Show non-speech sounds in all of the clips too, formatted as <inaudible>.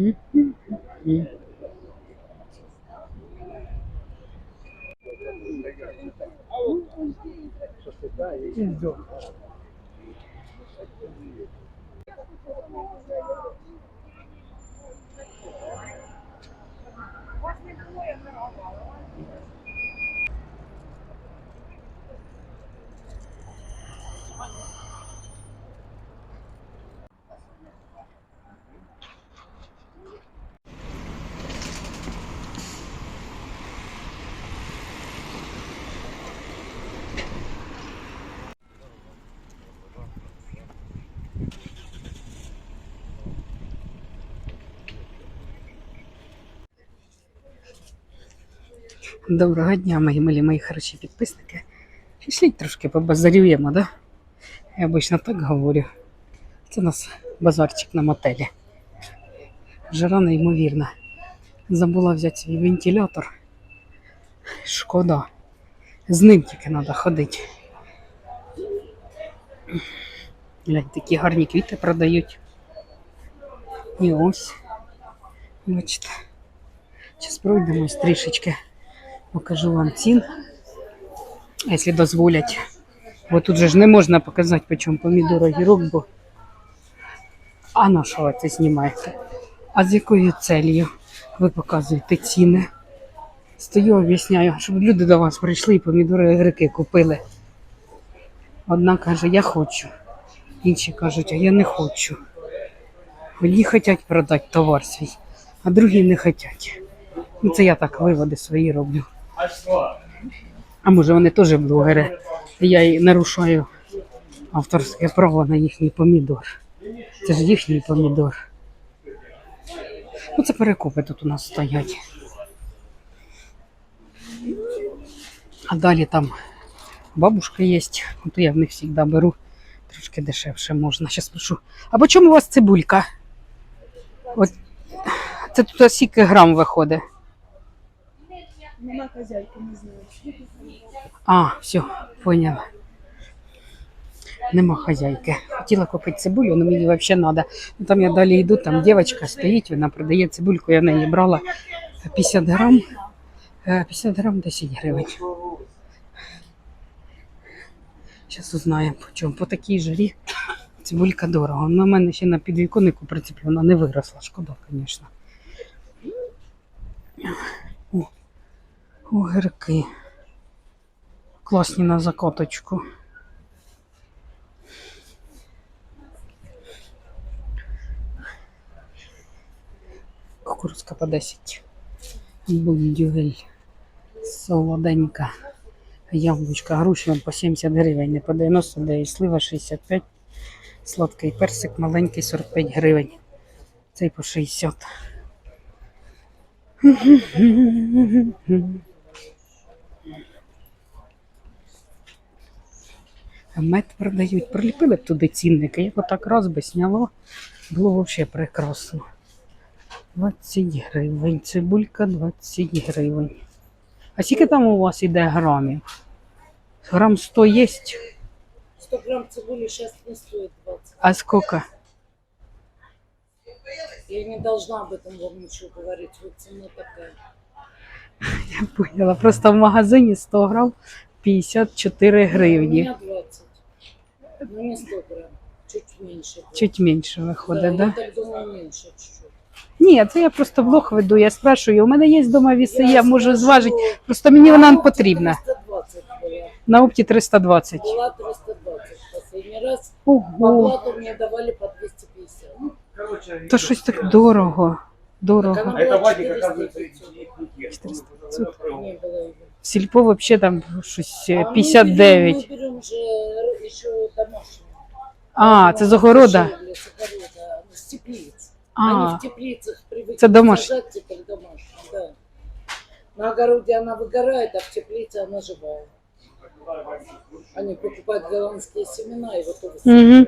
М. Доброго дня, мої милі, мої хороші підписники. Пішліть трошки побазарюємо, да? Я обично так говорю. Це у нас базарчик на мотелі. Жара неймовірна. Забула взяти свій вентилятор. Шкода. З ним тільки треба ходити. Глянь, такі гарні квіти продають. І ось. Бачите. Зараз пройдемось трішечки. Покажу вам цін, якщо дозволять. Бо тут же ж не можна показати, по чому помідор огірок, бо. А на що ви це знімаєте? А з якою целью ви показуєте ціни? Стою, об'ясняю, щоб люди до вас прийшли і помідори огірки купили. Одна каже, я хочу. Інші кажуть, а я не хочу. Одні хочуть продати товар свій, а другі не хочуть. Ну, це я так виводи свої роблю. А може вони теж блогери. Я й нарушаю авторське право на їхній помідор. Це ж їхній помідор. Ну, це перекупи тут у нас стоять. А далі там бабушка є. От я в них завжди беру. Трошки дешевше можна. Зараз спрошу. А по чому у вас цибулька? От це тут скільки грам виходить? Нема хозяйки, не знаю. А, все, поняла. Нема хазяйки. Хотіла купити цибулю, але мені взагалі треба. Ну, там я далі йду, там дівчинка стоїть, вона продає цибульку, я в неї брала 50 грам. Е, 50 грам 10 гривень. Зараз узнаємо, по чому. По такій жарі цибулька дорого. На мене ще на підвіконнику прицеплена, не виросла. Шкода, звісно. Огірки. Класні на закоточку. Кукурузка по 10. Бундюгель. Солоденька. Яблучка, груші по 70 гривень, не по 99, слива 65. Сладкий персик маленький 45 гривень. Цей по 60. Мед продають. Приліпили б туди цінники. Як отак раз би сняло, було взагалі прекрасно. 20 гривень. Цибулька 20 гривень. А скільки там у вас іде грамів? Грам 100 є? 100 грамм цибули сейчас не стоит 20. А скільки? Я не должна об этом вам ничего говорить. Вот цена такая. Я поняла. Просто в магазині 100 грам 54 У гривні. меня 20. Ну не 100 грамм. Чуть меньше. будет. Чуть менше виходить, так? да, Да? Я так думаю, меньше чуть-чуть. Ні, це я просто блог веду, я спрашую. У мене є вдома віси, я можу скажу, зважити. Просто мені вона не а, потрібна. 320 была. На опті 320. Была 320 последний раз. Ого, Оплату мне давали по 250. Ну, то щось так дорого. так Дорого. она А это была Вадик, 400 оказывается, и и- и- 400. Не было ее. Сільпо взагалі там щось е, А мы 59. берем- Мы берем же еще домашнюю. А, це з огорода. Дешевле, С огорода, с теплиц. А, Они в теплицах привыкли Это домашний. сажать теперь домашнюю, да. На огороде она выгорает, а в теплице она живая. Они покупают голландские семена и вот Мгм.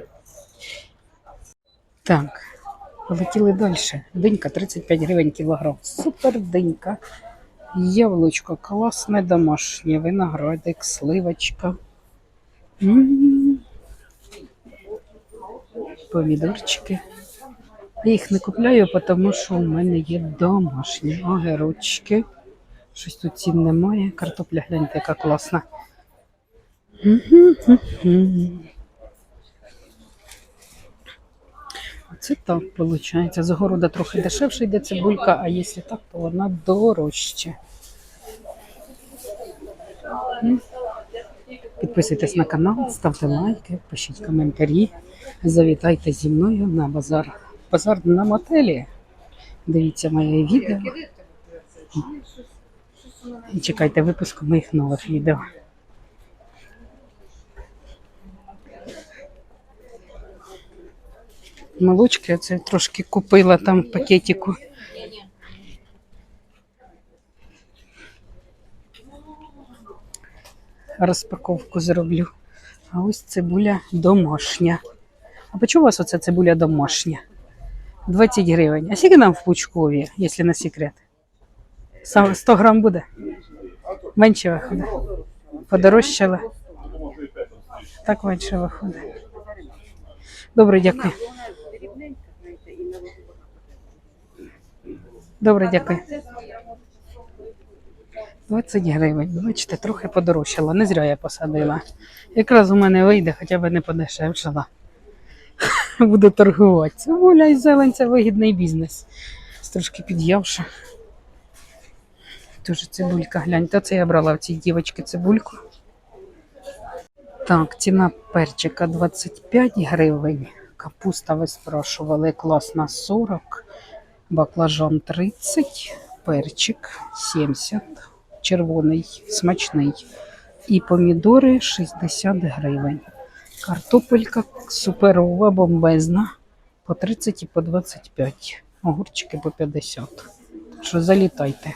так. Полетіли далі. Динька 35 гривень кілограм. Супер динька. Яблучко класне домашнє, виноградик, сливочка. М. Помідорчики. Я їх не купляю, тому що у мене є домашні огірочки. Щось тут цін немає. Картопля, гляньте, яка класна. Мгм-гм-гм. Оце так виходить. З трохи дешевше йде цибулька, а якщо так, то вона дорожче. Підписуйтесь на канал, ставте лайки, пишіть коментарі. Завітайте зі мною на базар. Базар на мотелі. Дивіться моє відео. І чекайте випуску моїх нових відео. Молочки оце трошки купила там в пакетику. Розпаковку зроблю. А ось цибуля домашня. А по у вас оця цибуля домашня? 20 гривень. А скільки нам в Пучкові, якщо не секрет? Сам 100 грам буде? Менше виходить. Подорожчало? Так менше виходить. Добре, дякую. Добре, дякую. 20 гривень. Бачите, трохи подорожчала. Не зря я посадила. Якраз у мене вийде, хоча б не подешевшала. <laughs> Буду торгувати. Цибуля і зелень це вигідний бізнес. Трошки під'явши. Дуже цибулька, гляньте, це я брала в цій дівочки цибульку. Так, ціна перчика 25 гривень. Капуста ви спрашували, класна 40, баклажан 30, перчик 70, червоний смачний. І помідори 60 гривень. Картопелька суперова, бомбезна по 30 і по 25. Огурчики по 50. Так що залітайте.